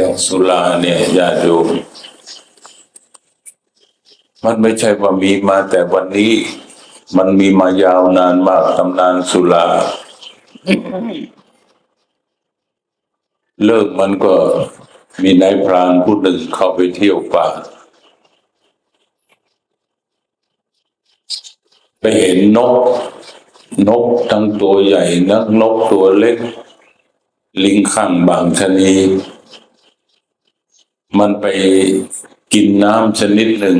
อย่างสุราเนี่ยญาติโยมมันไม่ใช่ว่ามีมาแต่วันนี้ มันมีมายาวนานมากตำนานสุราเลิกมันก็มีนายพรานผู้หนึ่งเข้าไปเที่ยวป่า ไปเห็นนก นกทั้งตัวใหญ่นักนกตัวเล็ก ลิงข้างบางชนี มันไปกินน้ำชนิดหนึ่ง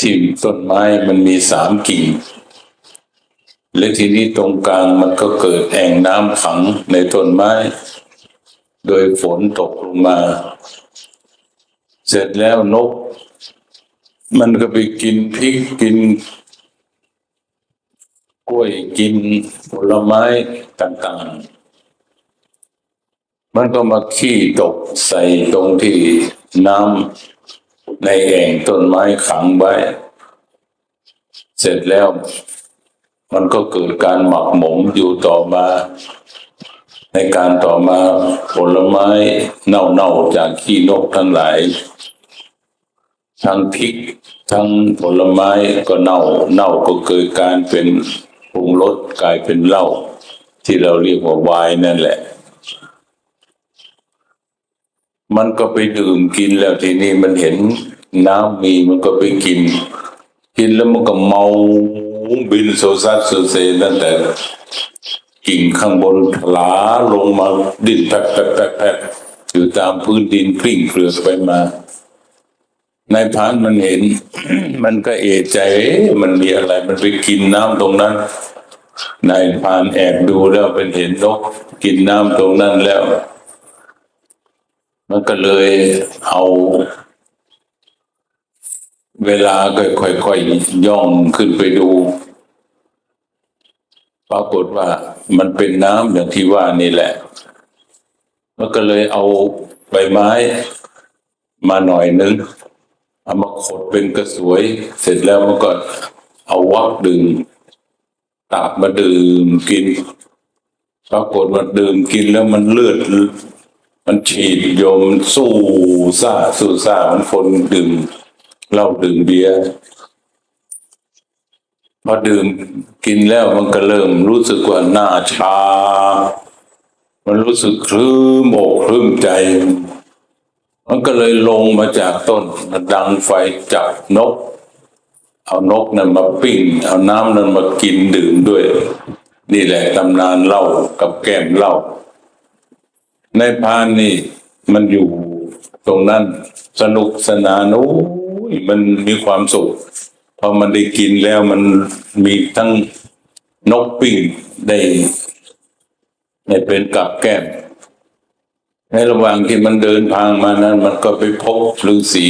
ที่ต้นไม้มันมีสามกิ่งและทีนี้ตรงกลางมันก็เกิดแอ่งน้ำขังในต้นไม้ โดยฝนตกลงมา เสร็จแล้วนก มันก็ไปกินพริกกิน กล้วยกินผลไม้ต่างๆ มันก็มาขี้ตกใส่ตรงที่น้ำในแอ่งต้นไม้ขังไว้ เสร็จแล้ว มันก็เกิดการหมักหมมอยู่ต่อมา ในการต่อมาผลไม้เน่าๆจากขี้นกทั้งหลาย ทั้งพริกทั้งผลไม้ก็เน่า เน่าก็เกิดการเป็นปรุงรสกลายเป็นเหล้าที่เราเรียกว่าไวน์นั่นแหละ มันก็ไปดื่มกินแล้วทีนี้มันเห็นน้ำมีมันก็ไปกิน กินแล้วมันก็เมาบินโซซัดโซเซตั้งแต่กิ่งข้างบนถลาลงมาดิ้นแผลบแผลบแผลบแผลบอยู่ตามพื้นดินกลิ้งเกลือกไปมานายพานมันเห็น มันก็เอะใจมันมีอะไร มันไปกินน้ำตรงนั้นนายพานแอบดูแล้วเป็นเห็นนกกินน้ำตรงนั้นแล้ว มันก็เลยเอาเวลาก็ค่อยๆย่องขึ้นไปดู ปรากฏว่ามันเป็นน้ำอย่างที่ว่านี่แหละ มันก็เลยเอาใบไม้มาหน่อยนึงเอามาขดเป็นกระสวย เสร็จแล้วมันก็เอาวักดื่มตักมาดื่มกิน ปรากฏว่าดื่มกินแล้วมันเลือด มันฉีดโยมสู้ซ่าสู้ซ่ามันคนดื่มเหล้าดื่มเบียร์พอดื่มกินแล้วมันก็เริ่มรู้สึกว่าหน้าชา มันรู้สึกคลื้มอกคลื้มใจ มันก็เลยลงมาจากต้นดังไฟจับนก เอานกนั้นมาปิ้ง เอาน้ำนั้นมากินดื่มด้วย นี่แหละตำนานเล้ากับแก้มเล้า ในพานนี่มันอยู่ตรงนั้น สนุกสนานโอ้ยมันมีความสุขพอมันได้กินแล้วมันมีทั้งนกปิ้งได้ได้เป็นกับแก้ม ในระหว่างที่มันเดินทางมานั้น มันก็ไปพบฤาษี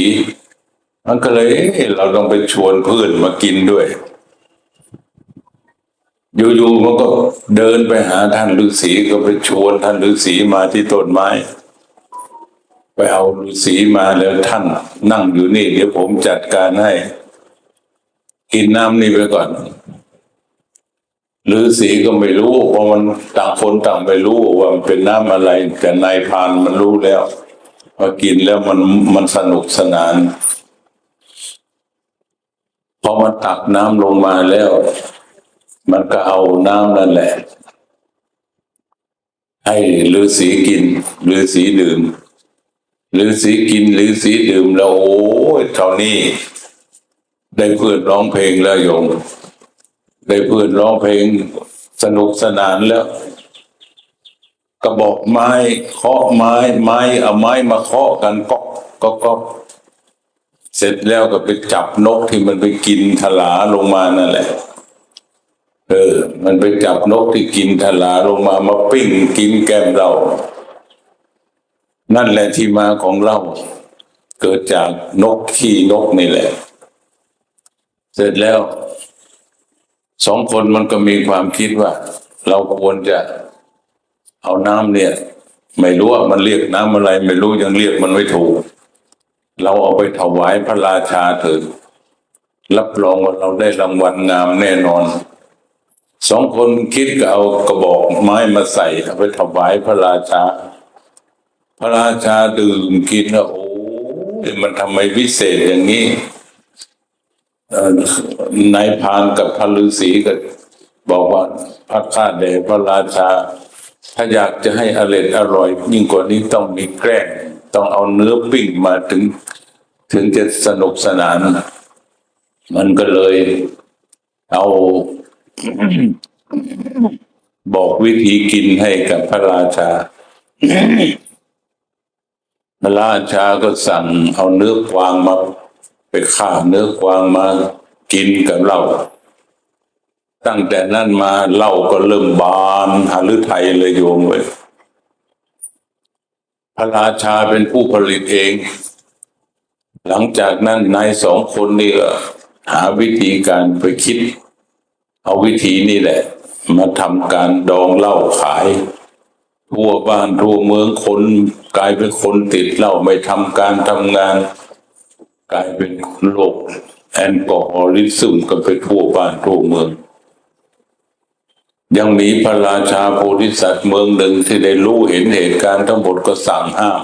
มันก็เลยเอ๊ะเราต้องไปชวนเพื่อนมากินด้วย อยู่ๆมันก็เดินไปหาท่านฤาษีก็ไปชวนท่านฤาษีมาที่ต้นไม้ ไปเอาฤาษีมาแล้วท่านนั่งอยู่นี่ เดี๋ยวผมจัดการให้ กินน้ำนี่ไปก่อนฤาษีก็ไม่รู้เพราะมันต่างคนต่างไม่รู้ว่ามันเป็นน้ำอะไร แต่นายพานมันรู้แล้วพอกินแล้วมันมันสนุกสนานพอมันตักน้ำลงมาแล้ว มันก็เอาน้ำนั่นแหละ ให้ฤาษีกินฤาษีดื่มฤาษีกินฤาษีดื่มแล้วโอ้ยเท่านี้ ได้เพื่อนร้องเพลงแล้วโยมได้เพื่อนร้องเพลงสนุกสนานแล้วกระบอกไม้เคาะไม้ไม้เอาไม้มาเคาะกันก๊อกก๊อกก๊อกเสร็จแล้วก็ไปจับนกที่มันไปกินทลาลงมานั่นแหละ เออ มันไปจับนกที่กินทลาลงมามาปิ้งกินแก้มเรา นั่นแหละที่มาของเรา เกิดจากนกขี้นกนี่แหละ เสร็จแล้ว สองคนมันก็มีความคิดว่า เราควรจะเอาน้ำเนี่ย ไม่รู้ว่ามันเรียกน้ำอะไร ไม่รู้ยังเรียกมันไม่ถูก เราเอาไปถวายพระราชาเถิดรับรองว่าเราได้รางวัลงามแน่นอน สองคนคิดก็เอากระบอกไม้มาใส่เอาไปถวายพระราชา พระราชาดื่มกินแล้วโอ้ยมันทำไมวิเศษอย่างนี้นายพานกับพระฤาษีก็บอกว่าพระข้าแด่พระราชา ถ้าอยากจะให้อร่อยอร่อย ยิ่งกว่านี้ต้องมีแกล้งต้องเอาเนื้อปิ้งมาถึง ถึงจะสนุกสนาน มันก็เลยเอา บอกวิธีกินให้กับพระราชา พระราชาก็สั่งเอาเนื้อกวางมา ไปฆ่าเนื้อกวางมากินกับเหล้าตั้งแต่นั้นมาเหล้าก็เริ่มบานหฤทัยเลยโยมเว้ยพระราชาเป็นผู้ผลิตเอง หลังจากนั้นนายสองคนนี่ก็หาวิธีการไปคิด เอาวิธีนี่แหละ มาทำการดองเหล้าขาย ทั่วบ้านทั่วเมืองคนกลายเป็นคนติดเหล้าไม่ทำการทำงาน กลายเป็นโรคแอลกอฮอลิซึมกันไปทั่วบ้านทั่วเมือง ยังมีพระราชาโพธิสัตว์เมืองหนึ่งที่ได้รู้เห็นเหตุการณ์ทั้งหมดก็สั่งห้าม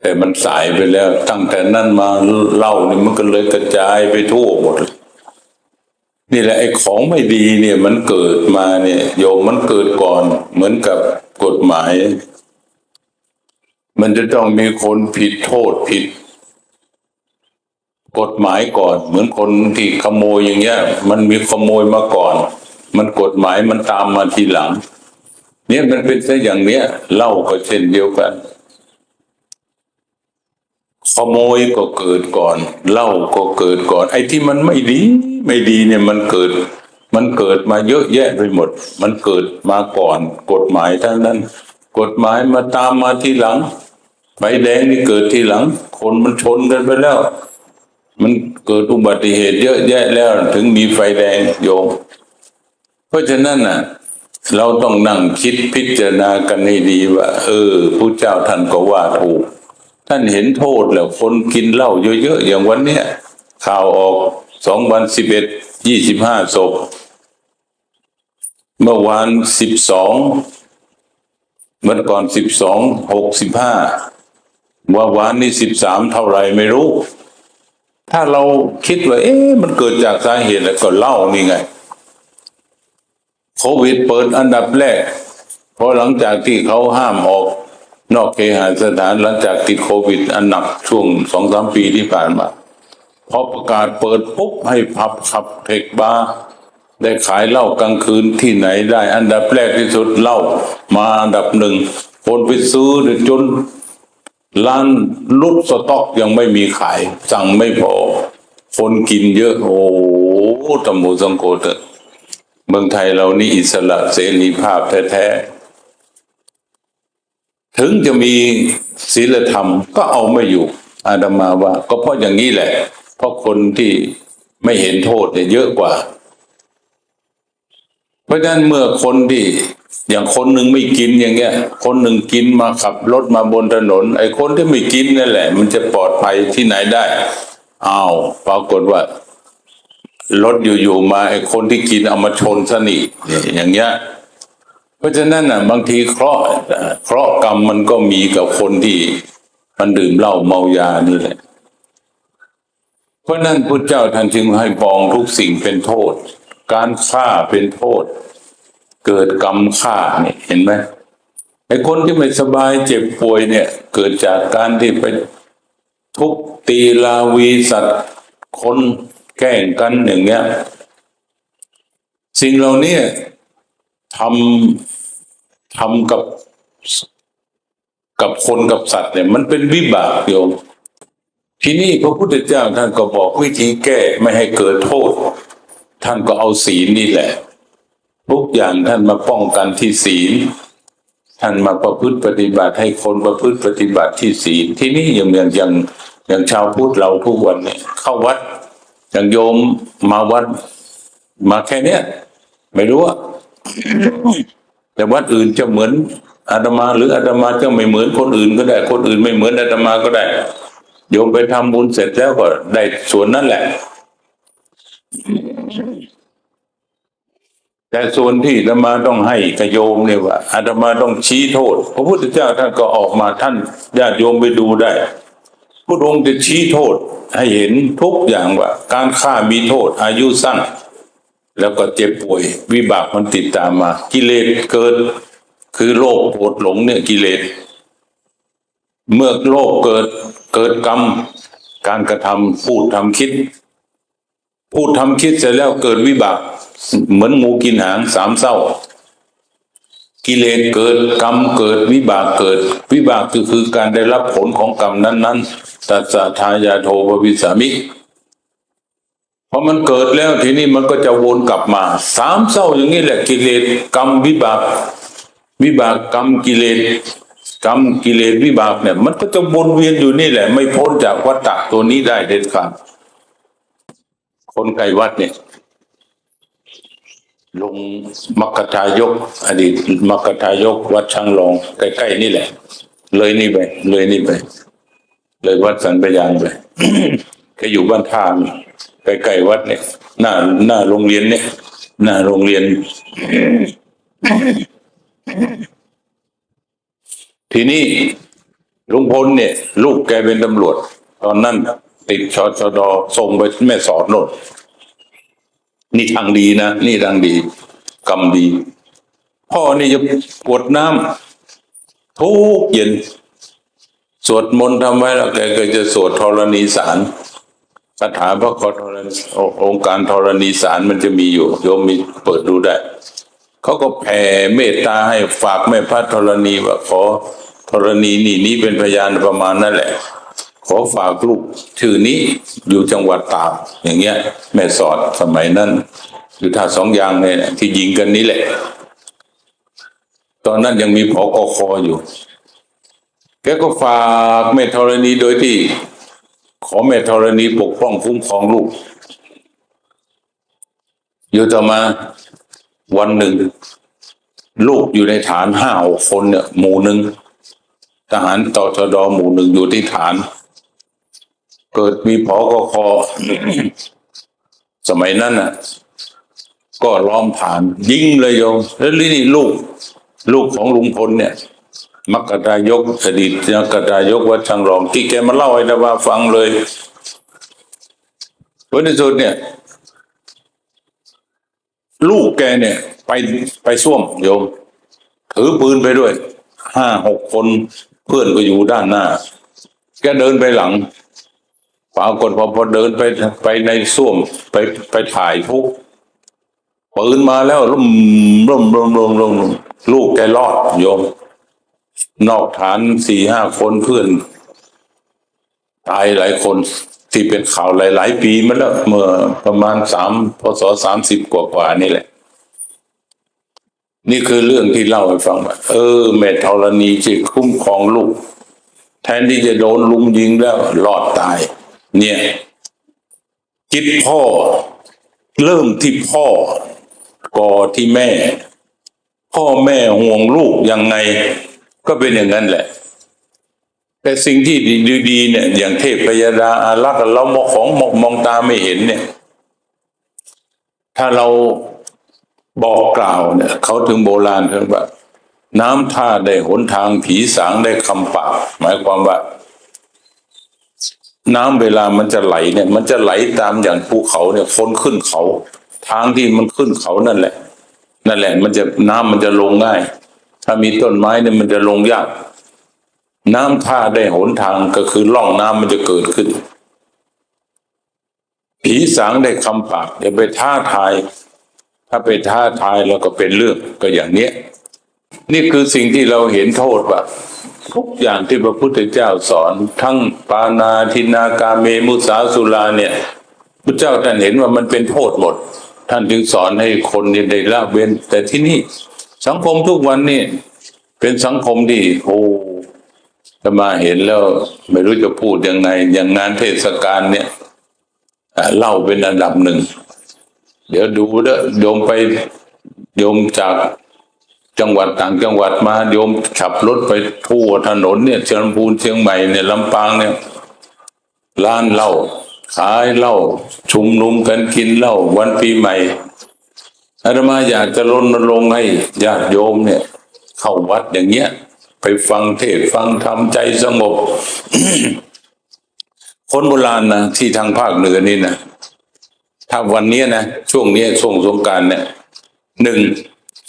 แต่มันสายไปแล้วตั้งแต่นั้นมาเหล้านี่มันก็เลยกระจายไปทั่วหมดเลย นี่แหละไอ้ของไม่ดีเนี่ยมันเกิดมาเนี่ยโยมมันเกิดก่อนเหมือนกับกฎหมาย มันจะต้องมีคนผิดโทษผิด กฎหมายก่อน เหมือนคนที่ขโมยอย่างเงี้ย มันมีขโมยมาก่อน มันกฎหมายมันตามมาทีหลัง เนี่ยมันเป็นซะอย่างเนี้ยเล้าก็เช่นเดียวกัน ขโมยก็เกิดก่อนเล้าก็เกิดก่อน ไอ้ที่มันไม่ดี ไม่ดีเนี่ยมันเกิด มันเกิดมาเยอะแยะไปหมด มันเกิดมาก่อน กฎหมายทั้งนั้น กฎหมายมาตามมาทีหลังใบแดงนี่เกิดทีหลัง คนมันชนกันไปแล้ว มันเกิดอุบัติเหตุเยอะแยะแล้วถึงมีไฟแดงโยมเพราะฉะนั้นน่ะ เราต้องนั่งคิดพิจารณากันให้ดีว่า เออผู้เจ้าท่านก็ว่าถูก ท่านเห็นโทษแล้วคนกินเหล้าเยอะๆอย่างวันเนี้ยข่าวออกสองวันสิบเอ็ดยี่สิบห้าศพ เมื่อวานสิบสองวันก่อนสิบสองหกสิบห้าว่าวานนี้สิบสามเท่าไรไม่รู้ ถ้าเราคิดว่า เอ๊ะมันเกิดจากสาเหตุอะไรก็เหล่านี่ไง โควิดเปิดอันดับแรก เพราะหลังจากที่เขาห้ามออก นอกเคหสถานหลังจากติดโควิด อันหนักช่วงสองสามปีที่ผ่านมาพอประกาศเปิดปุ๊บให้พับขับเทคบาร์ได้ขายเหล้ากลางคืนที่ไหนได้ อันดับแรกที่สุดเหล้ามาอันดับหนึ่งคนไปซื้อจนร้านลุดสต็อกยังไม่มีขาย สั่งไม่พอ คนกินเยอะ โอ้ตำหมูสังโกตเมืองไทยเรานี่อิสระเสรีภาพแท้ๆ ถึงจะมีศีลธรรมก็เอาไม่อยู่ อาดามาว่า ก็เพราะอย่างนี้แหละ เพราะคนที่ไม่เห็นโทษเนี่ยเยอะกว่า เพราะฉะนั้นเมื่อคนที่อย่างคนหนึ่งไม่กินอย่างเงี้ย คนหนึ่งกินมาขับรถมาบนถนน ไอ้คนที่ไม่กินนั่นแหละ มันจะปลอดภัยที่ไหนได้อ้าวปรากฏว่ารถอยู่ๆมาไอ้คนที่กินเอามาชนซะนี่อย่างเงี้ย เพราะฉะนั้นน่ะบางทีเคราะห์เคราะห์กรรมมันก็มีกับคนที่มันดื่มเหล้าเมายานี่แหละ เพราะนั้นพุทธเจ้าท่านจึงให้ปองทุกสิ่งเป็นโทษ การฆ่าเป็นโทษ เกิดกรรมฆ่าเนี่ยเห็นไหมไอ้คนที่ไม่สบายเจ็บป่วยเนี่ย เกิดจากการที่ไปทุบตีลาวีสัตว์คนแกล้งกันอย่างเงี้ย สิ่งเหล่านี้ ทำทำกับกับคนกับสัตว์เนี่ย มันเป็นวิบากโยมที่นี่พระพุทธเจ้าท่านก็บอกวิธีแก้ไม่ให้เกิดโทษ ท่านก็เอาศีลนี่แหละ ทุกอย่างท่านมาป้องกันที่ศีล ท่านมาประพฤติปฏิบัติให้คนประพฤติปฏิบัติที่ศีล ที่นี่อย่างอย่างอย่างอย่างชาวพุทธเราทุกวันเนี่ยเข้าวัดอย่างโยมมาวัดมาแค่เนี้ยไม่รู้ว่า แต่วัดอื่นจะเหมือนอาตมาหรืออาตมาจะไม่เหมือนคนอื่นก็ได้ คนอื่นไม่เหมือนอาตมาก็ได้โยมไปทำบุญเสร็จแล้วก็ได้ส่วนนั่นแหละ แต่ส่วนที่อาตมาต้องให้กระโยมเนี่ยว่าอาตมาต้องชี้โทษ พระพุทธเจ้าท่านก็ออกมาท่านญาติโยมไปดูได้พระองค์จะชี้โทษให้เห็นทุกอย่างว่า การฆ่ามีโทษ อายุสั้น แล้วก็เจ็บป่วย วิบากมันติดตามมา กิเลสเกิด คือโลภโกรธหลงเนี่ยกิเลสเมื่อโลภเกิดเกิดกรรม การกระทำพูดทำคิด พูดทำคิดเสร็จแล้วเกิดวิบาก เหมือนงูกินหางสามเศร้า กิเลสเกิดกรรมเกิดวิบากเกิด วิบากก็คือการได้รับผลของกรรมนั้น ๆ ตัสสะทายาโทปวิสามิ พอมันเกิดแล้วทีนี้มันก็จะวนกลับมาสามเศร้าอย่างนี้แหละกิเลสกรรมวิบาก วิบากกรรมกิเลสกรรมกิเลสวิบากเนี่ย มันก็จะวนเวียนอยู่นี่แหละ ไม่พ้นจากวัฏฏะตัวนี้ได้เด็ดขาดคนไกลวัดเนี่ยลงมักกะทายก อดีตมักกะทายก วัดช่างรองใกล้ๆนี่แหละ เลยนี่ไป เลยนี่ไป เลยวัดสันปยานไปแกอยู่บ้านท่ามี ใกล้ๆวัดเนี่ย หน้าหน้าโรงเรียนเนี่ย หน้าโรงเรียน ทีนี้ลุงพลเนี่ย ลูกแกเป็นตำรวจ ตอนนั้นติดชชดอส่งไปแม่สอดโน่นนี่ทางดีนะ นี่ทางดี กรรมดี พ่อนี่จะกรวดน้ำทุกเย็น สวดมนต์ทำไว้แล้วแกก็จะสวดธรณีสาร คาถาพระคธรณีองค์การธรณีสารมันจะมีอยู่ โยมมีเปิดดูได้ เขาก็แผ่เมตตาให้ฝากแม่พระธรณีว่าขอธรณีนี่นี้เป็นพยานประมาณนั่นแหละ ขอฝากลูกชื่อนี้อยู่จังหวัดตากอย่างเงี้ย แม่สอดสมัยนั้นอยู่ท่าสองยางเนี่ยที่ยิงกันนี้แหละ ตอนนั้นยังมีพอกคอยู่แกก็ฝากแม่ธรณีโดยที่ ขอแม่ธรณีปกป้องคุ้มครองลูก อยู่ต่อมาวันหนึ่ง ลูกอยู่ในฐานห้าหกคนเนี่ย หมู่หนึ่งทหารตชดหมู่หนึ่งอยู่ที่ฐาน เกิดมีพอกคสมัยนั้นน่ะ ก็ล้อมฐาน ยิงเลยโยมแล้วนี่ลูก ลูกของลุงพลเนี่ย มักกะทายกอดีตมักกะทายกวัดช่างรอง ที่แกมาเล่าให้ดาว่าฟังเลยวันที่สุดเนี่ย ลูกแกเนี่ย ไปไปส้วมโยม ถือปืนไปด้วยห้าหกคนเพื่อนก็อยู่ด้านหน้า แกเดินไปหลังปรากฏพอพอเดินไปไปในส้วมไปไปถ่ายทุกปืนมาแล้วลุ่มลุ่มลุ่มลุ่มลุ่มลูกแกรอดโยม นอกฐานสี่ห้าคนเพื่อน ตายหลายคนที่เป็นข่าวหลาย ๆ ปีมาแล้วเมื่อประมาณสามพศสามสิบกว่ากว่านี่แหละ นี่คือเรื่องที่เล่าให้ฟังว่าเออแม่ธรณีที่คุ้มครองลูก แทนที่จะโดนลุมยิงแล้วรอดตาย เนี่ยจิตพ่อ เริ่มที่พ่อก่อที่แม่ พ่อแม่ห่วงลูกยังไง ก็เป็นอย่างนั้นแหละ แต่สิ่งที่ดีๆเนี่ย อย่างเทพพยดาอารักษ์เรามองของมองมองตาไม่เห็นเนี่ย ถ้าเราบอกกล่าวเนี่ยเขาถึงโบราณเขาว่าน้ำท่าได้หนทางผีสางได้คำปากหมายความว่า น้ำเวลามันจะไหลเนี่ย มันจะไหลตามอย่างภูเขาเนี่ยคนขึ้นเขา ทางที่มันขึ้นเขานั่นแหละ นั่นแหละ มันจะน้ำมันจะลงง่าย ถ้ามีต้นไม้เนี่ยมันจะลงยาก น้ำท่าได้หนทางก็คือร่องน้ำมันจะเกิดขึ้น ผีสางได้คำปากอย่าไปท้าทาย ถ้าไปท้าทายแล้วก็เป็นเรื่องก็อย่างเนี้ย นี่คือสิ่งที่เราเห็นโทษว่าทุกอย่างที่พระพุทธเจ้าสอน ทั้งปานาทินากาเมมุสาสุราเนี่ยพระเจ้าท่านเห็นว่ามันเป็นโทษหมด ท่านจึงสอนให้คนเนี่ยได้ละเว้นแต่ที่นี่ สังคมทุกวันนี่เป็นสังคมที่โอ้จะมาเห็นแล้วไม่รู้จะพูดยังไง อย่างงานเทศกาลเนี่ยเล่าเป็นอันดับหนึ่ง เดี๋ยวดูเด้อโยมไปโยมจากจังหวัดต่างจังหวัดมาโยมขับรถไปทั่วถนนเนี่ยเชียงพูนเชียงใหม่เนี่ยลำปางเนี่ยร้านเหล้าขายเหล้าชุมนุมกันกินเหล้าวันปีใหม่ อาตมาอยากจะรณรงค์ให้ญาติโยมเนี่ย เข้าวัดอย่างเงี้ย ไปฟังเทศฟังธรรมใจสงบ คนโบราณนะที่ทางภาคเหนือนี่นะถ้าวันนี้นะช่วงนี้ช่วงสงการเนี่ยหนึ่ง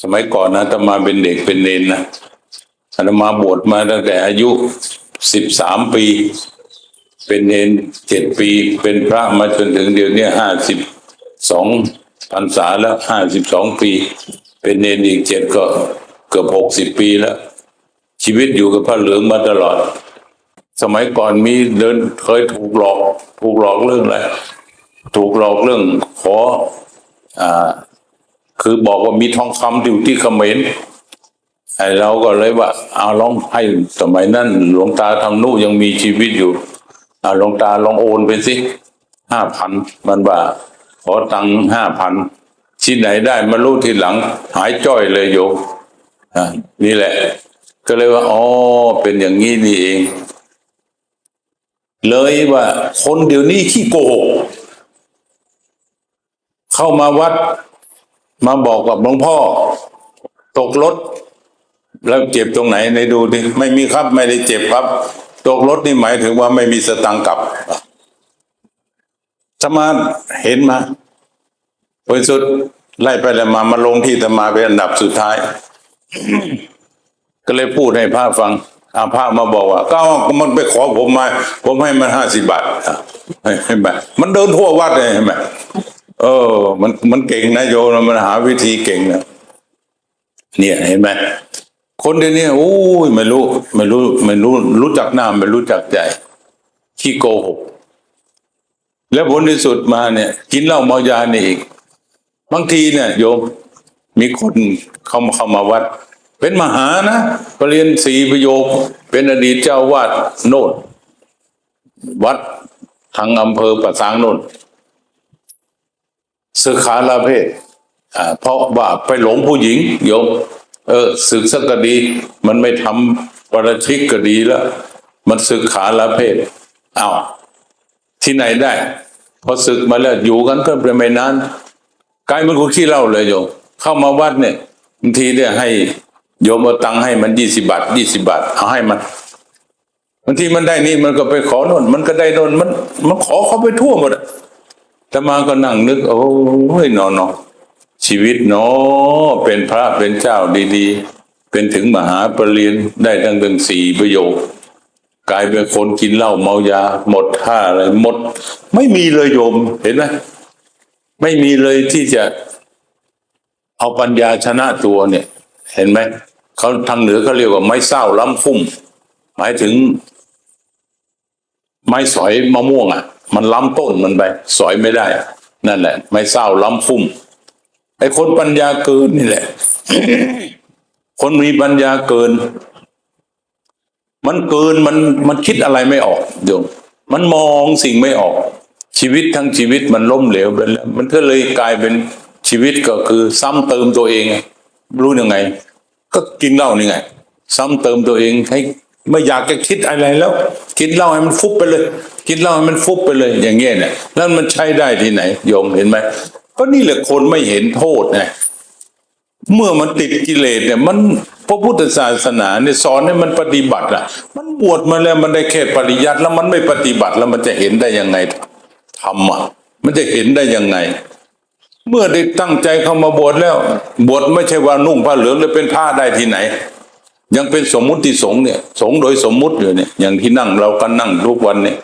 สมัยก่อนนะอาตมาเป็นเด็กเป็นเนนนะอาตมาบวชมาตั้งแต่อายุสิบสามปี เป็นเนนเจ็ดปี เป็นพระมาจนถึงเดี๋ยวนี้ห้าสิบสอง พรรษาแล้วห้าสิบสองปี เป็นเนนอีกเจ็ดก็เกือบหกสิบปีแล้ว ชีวิตอยู่กับพระเหลืองมาตลอด สมัยก่อนมีเดินเคยถูกหลอก ถูกหลอกเรื่องอะไรถูกหลอกเรื่องขออ่าคือบอกว่ามีทองคำอยู่ที่เขมรไอ้เราก็เลยว่า เอาลองให้สมัยนั้นหลวงตาทำนู่ยังมีชีวิตอยู่เอาหลวงตาลองโอนไปสิห้าพันมันว่า ขอตังค์ห้าพันที่ไหนได้มารู้ทีหลัง หายจ้อยเลยโยมนี่แหละ ก็เลยว่าอ๋อเป็นอย่างนี้นี่เอง เลยว่า คนเดี๋ยวนี้ขี้โกหกเข้ามาวัด มาบอกกับหลวงพ่อ ตกรถ แล้วเจ็บตรงไหนในดูดิไม่มีครับ ไม่ได้เจ็บครับ ตกรถนี่หมายถึงว่าไม่มีสตังกลับ สมาเห็นมาผลสุดไล่ไปแล้วมามาลงที่ตมาเป็นอันดับสุดท้าย ก็เลยพูดให้พระฟังอาพระมาบอกว่า ก็มันไปขอผมมา ผมให้มันห้าสิบบาทเห็นไหมมันเดินทั่ววัดเลยเห็นไหมเออ มันมันเก่งนะโยมมันหาวิธีเก่งนะเนี่ยเห็นไหมคนเดี๋ยวนี้โอ้ยไม่รู้ ไม่รู้ ไม่รู้ รู้จักหน้าไม่รู้จักใจขี้โกหก แล้วผลที่สุดมาเนี่ย กินเหล้าเมายานี่อีก บางทีเนี่ยโยมมีคนเข้ามาเข้ามาวัด เป็นมหานะปรริญญาสีประโยค เป็นอดีตเจ้าวาดโนดวัดทางอำเภอประสางโนดศึกขาลาเพศเพราะว่าไปหลงผู้หญิงโยม เออศึกสักดี มันไม่ทำปราชิกก็ดีแล้ว มันศึกขาลาเพศอ้าว ที่ไหนได้ พอศึกมาแล้วอยู่กันก็เป็นไม่นานกลายเป็นคนขี้เล้าเลยโยมเข้ามาวัดเนี่ยบางทีเนี่ยให้โยมเอาตังค์ให้มันยี่สิบาทยี่สิบาทเอาให้มันบางทีมันได้นี่มันก็ไปขอโน่นมันก็ได้โน่นมัน มันขอเขาไปทั่วหมดอะแต่มาก็นั่งนึก โอ้ยนอนอชีวิตเนาะเป็นพระเป็นเจ้าดี ๆ เป็นถึงมหาปรริญญาได้ตั้งตั้งสี่ประโยค กลายเป็นคนกินเหล้าเมายา หมดท่าอะไรหมด ไม่มีเลยโยมเห็นไหมไม่มีเลยที่จะเอาปัญญาชนะตัวเนี่ย เห็นไหมเขาทางเหนือเขาเรียกว่าไม้เศร้าล้ำฟุ้มหมายถึง ไม้สอยมะม่วงอะ มันล้ำต้นมันไป สอยไม่ได้อะนั่นแหละ ไม้เศร้าล้ำฟุ้มไอ้คนปัญญาเกินนี่แหละ คนมีปัญญาเกิน มันเกินมันมันคิดอะไรไม่ออกโยมมันมองสิ่งไม่ออก ชีวิตทั้งชีวิตมันล้มเหลวไปแล้วมันก็เลยกลายเป็นชีวิตก็คือซ้ำเติมตัวเอง รู้ยังไง ก็กินเหล้านี่ไง ซ้ำเติมตัวเองให้ไม่อยากจะคิดอะไรแล้ว กินเหล้าให้มันฟุบไปเลย กินเหล้าให้มันฟุบไปเลย อย่างเงี้ยเนี่ยแล้วมันใช้ได้ที่ไหน โยมเห็นไหมก็นี่แหละคนไม่เห็นโทษไง เมื่อมันติดกิเลสเนี่ยมันพระพุทธศาสนาเนี่ยสอนให้มันปฏิบัติอะ มันบวชมาแล้วมันได้แค่ปริยัติแล้วมันไม่ปฏิบัติแล้วมันจะเห็นได้ยังไงธรรมอะมันจะเห็นได้ยังไง เมื่อได้ตั้งใจเข้ามาบวชแล้ว บวชไม่ใช่ว่านุ่งผ้าเหลืองแล้วเป็นผ้าได้ที่ไหน ยังเป็นสมมุติสงฆ์เนี่ย สงฆ์โดยสมมุติอยู่เนี่ย อย่างที่นั่งเราก็นั่งทุกวันเนี่ย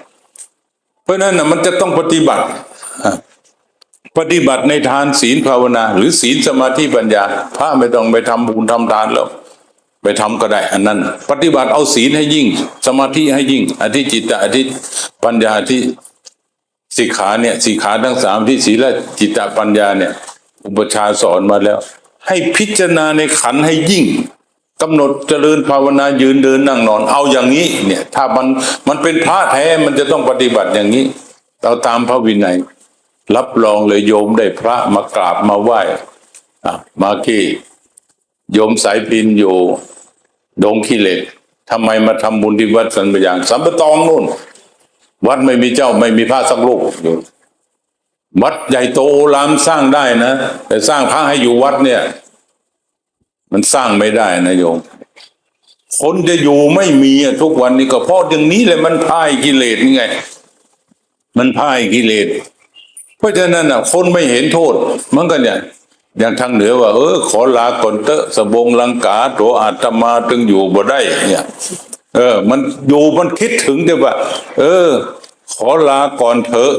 เพราะนั้นนะมันจะต้องปฏิบัติ ปฏิบัติในทานศีลภาวนา หรือศีลสมาธิปัญญา พระไม่ต้องไปทำบุญทำทานแล้วไปทำก็ได้ อันนั้น ปฏิบัติเอาศีลให้ยิ่ง สมาธิให้ยิ่ง อธิจิตตอธิปัญญาที่สิกขาเนี่ยสิกขาทั้งสามที่ศีลและจิตตปัญญาเนี่ย อุปชาสอนมาแล้ว ให้พิจารณาในขันให้ยิ่งกำหนดเจริญภาวนายืนเดินนั่งนอน เอาอย่างนี้ เนี่ย ถ้ามันมันเป็นพระแท้มันจะต้องปฏิบัติอย่างนี้เราตามพระวินัย รับรองเลยโยมได้พระมากราบมาไหว้มากี้โยมสายพินอยู่ ดงขี้เหล็กทำไมมาทำบุญที่วัดสันปะยางสัมปะตองนู่น วัดไม่มีเจ้าไม่มีพระสักรูปอยู่วัดใหญ่โตโอฬารสร้างได้นะ แต่สร้างพระให้อยู่วัดเนี่ย มันสร้างไม่ได้นะโยมคนจะอยู่ไม่มีทุกวันนี้ก็เพราะอย่างนี้เลยมันพ่ายกิเลสนี่ไง มันพ่ายกิเลส เพราะฉะนั้นอะ คนไม่เห็นโทษมันก็เนี่ยอย่างทางเหนือว่า เออ ขอลาก่อนเตอะสบงลังกาตัวอาตมาตึงอยู่บ่ได้ เนี่ย เออ มันอยู่มันคิดถึงแต่ว่า เออ ขอลาก่อนเถอะ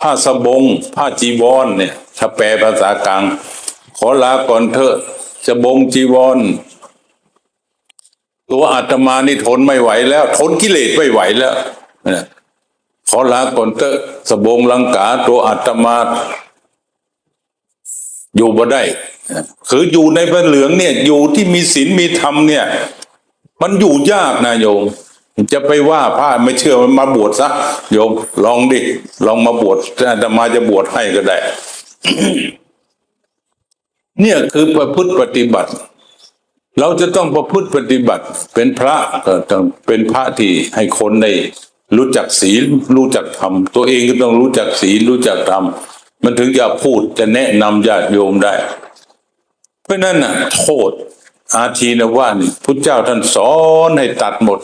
ผ้าสบง ผ้าจีวรเนี่ย ถ้าแปลภาษากลาง ขอลาก่อนเถอะสบงจีวรตัวอาตมานี่ทนไม่ไหวแล้ว ทนกิเลสไม่ไหวแล้วเนี่ย อลาก่อนเถอะสบงลังกาตัวอาตมา อยู่บ่ได้ คืออยู่ในพระเหลืองเนี่ย อยู่ที่มีศีลมีธรรมเนี่ย มันอยู่ยากนะโยม จะไปว่าพระไม่เชื่อมันมาบวชซะโยม ลองดิ ลองมาบวชอาตมาจะบวชให้ก็ได้ เนี่ยคือประพฤติปฏิบัติเราจะต้องประพฤติปฏิบัติเป็นพระก็ต้องเป็นพระที่ให้คนได้ รู้จักศีลรู้จักธรรมตัวเองก็ต้องรู้จักศีลรู้จักธรรมมันถึงจะพูดจะแนะนำญาติโยมได้ เพราะนั่นน่ะโทษ อาทีนว่านี่พุทธเจ้าท่านสอนให้ตัดหมด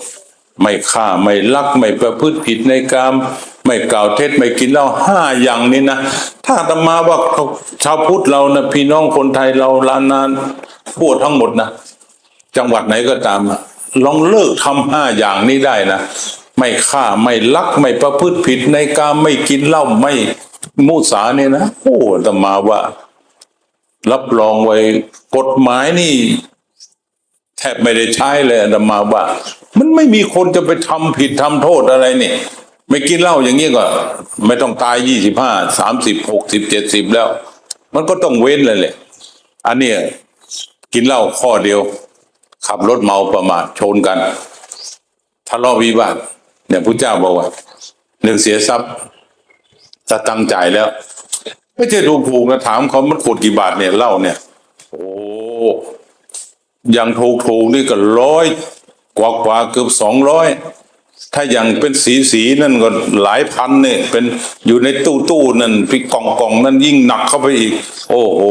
ไม่ฆ่าไม่ลักไม่ประพฤติผิดในกรรมไม่กล่าวเท็จไม่กินเหล้าห้าอย่างนี้นะถ้าตมาว่าเขาชาวพุทธเรานะพี่น้องคนไทยเราลานานพูดทั้งหมดนะจังหวัดไหนก็ตามลองเลิกทำห้าอย่างนี้ได้นะ ไม่ฆ่าไม่ลักไม่ประพฤติผิดในกรรไม่กินเหล้าไม่มุสาเนี่ยนะโอ้ตมาว่า รับรองไว้กฎหมายนี่ แทบไม่ได้ใช้เลยตมาว่า มันไม่มีคนจะไปทำผิดทำโทษอะไรนี่ไม่กินเหล้าอย่างนี้ก็ ไม่ต้องตายยี่สิบห้าสามสิบหกสิบเจ็ดสิบแล้ว มันก็ต้องเว้นเลยแหละอันเนี้ยกินเหล้าข้อเดียว ขับรถเมาประมาทชนกันทะเลาะวิวาท เนี่ยพระเจ้าบอกว่าหนึ่งเสียทรัพย์จะตั้งจ่ายแล้ว ไม่ใช่ดูผูกนะถามเขามันขวดกี่บาทเนี่ยเล้าเนี่ย โอ้ย่างถูกถูกนี่ก็ร้อยกว่ากว่าเกือบสองร้อยถ้าอย่างเป็นสีสีนั่นก็หลายพันเนี่ย เป็นอยู่ในตู้ตู้นั่นพี่กล่องกล่องนั่นยิ่งหนักเข้าไปอีก โอ้โห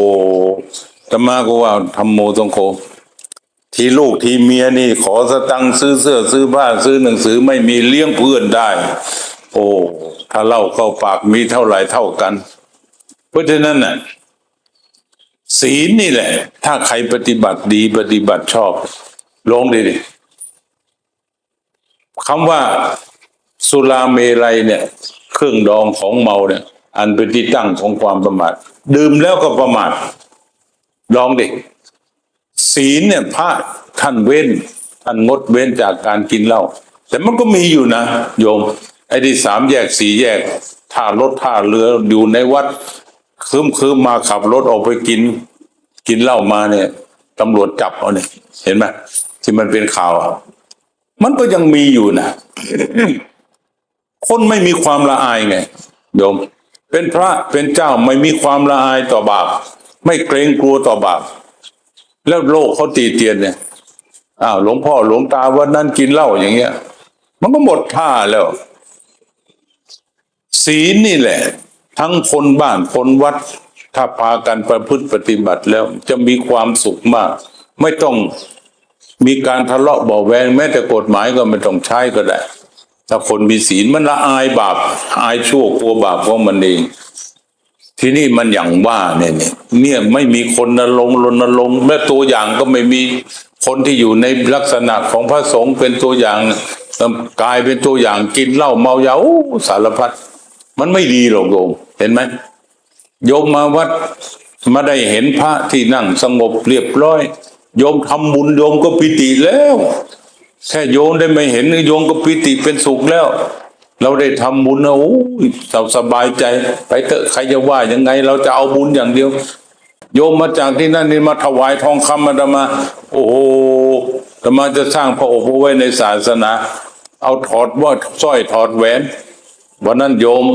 ธรรมาก็ว่าทำโมทรงโค ทีลูกทีเมียนี่ ขอสตังค์ซื้อเสื้อซื้อผ้าซื้อหนังสือไม่มีเลี้ยงเพื่อนได้ โอ้ถ้าเล่าเข้าปากมีเท่าไหร่เท่ากัน เพราะฉะนั้นน่ะศีลนี่แหละ ถ้าใครปฏิบัติดีปฏิบัติชอบลองดิดิคำว่าสุราเมรัยเนี่ย เครื่องดองของเมาเนี่ย อันเป็นที่ตั้งของความประมาท ดื่มแล้วก็ประมาทลองดิ ศีลเนี่ยพระท่านเว้น ท่านงดเว้นจากการกินเหล้าแต่มันก็มีอยู่นะโยม ไอ้ที่สามแยกสี่แยกท่ารถท่าเรืออยู่ในวัดคืมคืมมาขับรถออกไปกิน กินเหล้ามาเนี่ยตำรวจจับเอาเนี่ย เห็นไหมที่มันเป็นข่าวอะมันก็ยังมีอยู่นะคนไม่มีความละอายไงโยม เป็นพระเป็นเจ้าไม่มีความละอายต่อบาป ไม่เกรงกลัวต่อบาป แล้วโลกเขาตีเตียนเนี่ยอ้าวหลวงพ่อหลวงตาวันนั้นกินเหล้าอย่างเงี้ย มันก็หมดท่าแล้ว ศีลนี่แหละ ทั้งคนบ้านคนวัด ถ้าพากันประพฤติปฏิบัติแล้ว จะมีความสุขมาก ไม่ต้องมีการทะเลาะเบาแวงแม้แต่กฎหมายก็ไม่ต้องใช้ก็ได้ถ้าคนมีศีลมันละอายบาปอายชั่วกลัวบาปของมันเอง ที่นี่มันอย่างว่าเนี่ยเนี่ยเนี่ยไม่มีคนนรงรณรงค์และตัวอย่างก็ไม่มีคนที่อยู่ในลักษณะของพระสงฆ์เป็นตัวอย่างกลายเป็นตัวอย่างกินเหล้าเมายาสารพัดมันไม่ดีหรอกโยมเห็นไหมโยมมาวัดมาได้เห็นพระที่นั่งสงบเรียบร้อย โยมทำบุญโยมก็ปิติแล้ว แค่โยมได้ไม่เห็นโยมก็ปิติเป็นสุขแล้ว เราได้ทำบุญนะโอ้ยเราสบายใจ ไปเถอะใครจะว่ายังไง เราจะเอาบุญอย่างเดียว โยมมาจากที่นั่นนี่มาถวายทองคำมาตมา โอ้โหตมาจะสร้างพระโอษฐ์ไว้ในศาสนา เอาถอดว่าสร้อยถอดแหวนวันนั้นโยม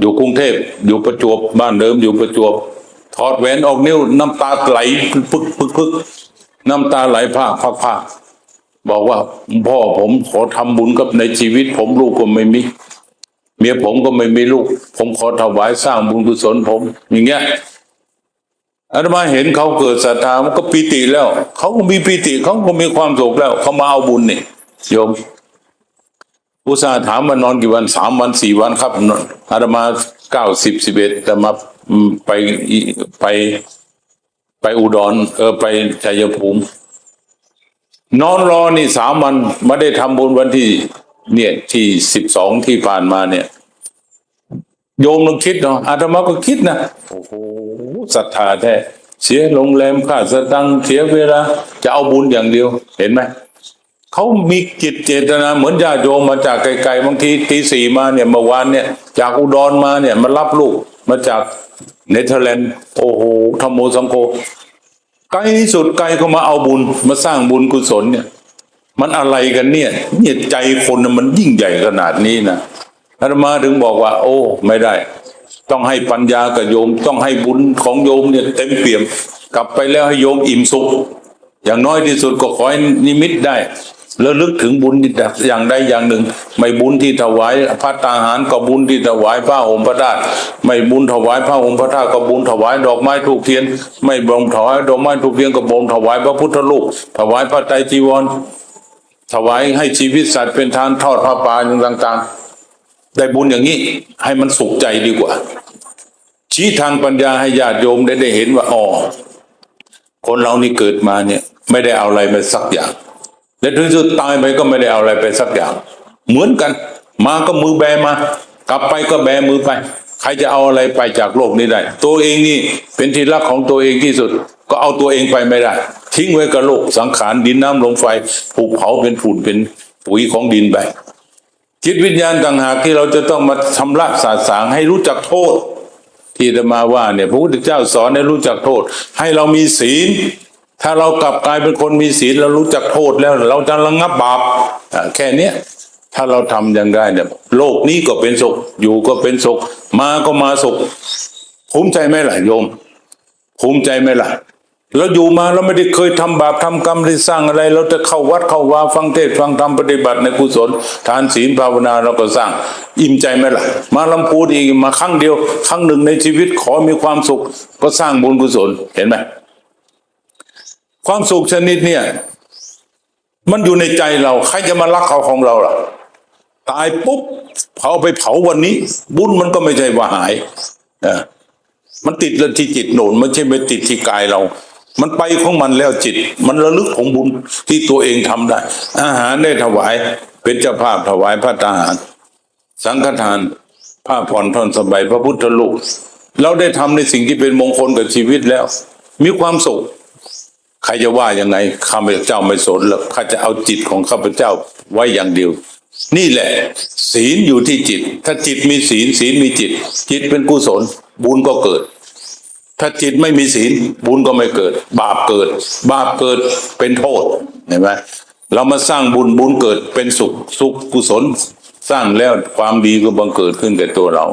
อยู่กรุงเทพอยู่ประจวบบ้านเดิมอยู่ประจวบ ถอดแหวนออกนิ้ว น้ำตาไหล พึกพึกพึกน้ำตาไหลพากพากพาก บอกว่าพ่อผมขอทำบุญกับในชีวิต ผมลูกก็ไม่มี เมียผมก็ไม่มีลูก ผมขอถวายสร้างบุญกุศลผม อย่างเงี้ยอาตมาเห็นเขาเกิดศรัทธามันก็ปีติแล้ว เขาก็มีปีติเขาก็มีความสุขแล้ว เขามาเอาบุญนี่โยมอุตส่าห์ถามว่านอนกี่วันสามวันสี่วันครับนอนอาตมาเก้าสิบสิบเอ็ดแต่มาไปไปไปอุดรเออไปชัยภูมิ นอนรอนี่สามวันไม่ได้ทำบุญวันที่ เนี่ยที่สิบสองที่ผ่านมาเนี่ย โยมลองคิดเนาะอาตมาก็คิดนะโอ้โหศรัทธาแท้เสียโรงแรมค่าสตังค์เสียเวลา จะเอาบุญอย่างเดียว เห็นไหมเขามีจิตเจตนาเหมือนญาติโยมมาจากไกลๆบางทีตีสี่มาเนี่ยเมื่อวานเนี่ย จากอุดรมาเนี่ยมารับลูกมาจากเนเธอร์แลนด์โอ้โหธรรมโมสังโฆ ไกลที่สุดไกลก็มาเอาบุญมาสร้างบุญกุศลเนี่ย มันอะไรกันเนี่ยเนี่ยใจคนมันยิ่งใหญ่ขนาดนี้นะอาตมาถึงบอกว่า โอ้ ไม่ได้ ต้องให้ปัญญากับโยม ต้องให้บุญของโยมเนี่ยเต็มเปี่ยม กลับไปแล้วให้โยมอิ่มสุข อย่างน้อยที่สุดก็ขอให้นิมิตได้ แล้วลึกถึงบุญอย่างใดอย่างหนึ่ง ไม่บุญที่ถวายพระตาหารก็บุญที่ถวายผ้าห่มพระธาตุไม่บุญถวายผ้าห่มพระธาตุก็บุญถวายดอกไม้ทูกเทียน ไม่บ่งถวายดอกไม้ทูกเทียนก็บงถวายพระพุทธรูปถวายพระไตรจีวร ถวายให้ชีวิตสัตว์เป็นทานทอดพระป่าอย่างต่าง ๆ ได้บุญอย่างนี้ให้มันสุขใจดีกว่า ชี้ทางปัญญาให้ญาติโยมได้ได้เห็นว่าอ๋อคนเรานี่เกิดมาเนี่ย ไม่ได้เอาอะไรไปสักอย่าง และถึงสุดตายไปก็ไม่ได้เอาอะไรไปสักอย่าง เหมือนกัน มาก็มือแบมา กลับไปก็แบมือไป ใครจะเอาอะไรไปจากโลกนี้ได้ ตัวเองนี่เป็นที่รักของตัวเองที่สุด ก็เอาตัวเองไปไม่ได้ ทิ้งไว้กับโลกสังขารดินน้ำลมไฟถูกเผาเป็นฝุ่นเป็นปุ๋ยของดินไปจิตวิญญาณต่างหากที่เราจะต้องมาชำระสาสางให้รู้จักโทษ ที่จะมาว่าเนี่ยพระพุทธเจ้าสอนให้รู้จักโทษ ให้เรามีศีล ถ้าเรากลับกลายเป็นคนมีศีลเรารู้จักโทษแล้ว เราจะระงับบาปแค่เนี้ยถ้าเราทำย่างได้เนี่ยโลกนี้ก็เป็นสุขอยู่ก็เป็นสุขมาก็มาสุขภูมิใจไหมล่ะโยมภูมิใจไหมล่ะเราอยู่มาเราไม่ได้เคยทำบาปทำกรรมได้สร้างอะไร เราจะเข้าวัดเข้าวาฟังเทศฟังธรรมปฏิบัติในกุศลทานศีลภาวนาเราก็สร้าง อิ่มใจไหมล่ะ มาลำพูนอีกมาครั้งเดียว ครั้งหนึ่งในชีวิตขอมีความสุขก็สร้างบุญกุศลเห็นไหม ความสุขชนิดเนี่ย มันอยู่ในใจเรา ใครจะมารักเขาของเราล่ะ ตายปุ๊บเผาไปเผาวันนี้ บุญมันก็ไม่ใช่ว่าหายเออมันติดแล้วที่จิตโหนนไม่ใช่ไปติดที่กายเรา มันไปของมันแล้วจิต มันระลึกของบุญที่ตัวเองทำได้ อาหารได้ถวายเป็นเจ้าภาพถวายพระทหาร สังฆทานผ้าผ่อนท่อนสบายพระพุทธรูปเราได้ทำในสิ่งที่เป็นมงคลกับชีวิตแล้ว มีความสุข ใครจะว่ายังไงข้าพเจ้าไม่สนหรอกข้าจะเอาจิตของข้าพเจ้าไว้อย่างเดียว นี่แหละ ศีลอยู่ที่จิต ถ้าจิตมีศีลศีลมีจิต จิตเป็นกุศล บุญก็เกิด ถ้าจิตไม่มีศีลบุญก็ไม่เกิด บาปเกิด บาปเกิดเป็นโทษเห็นไหมเรามาสร้างบุญบุญเกิดเป็นสุขสุขกุศล สร้างแล้วความดีก็บังเกิดขึ้นแก่ตัวเรา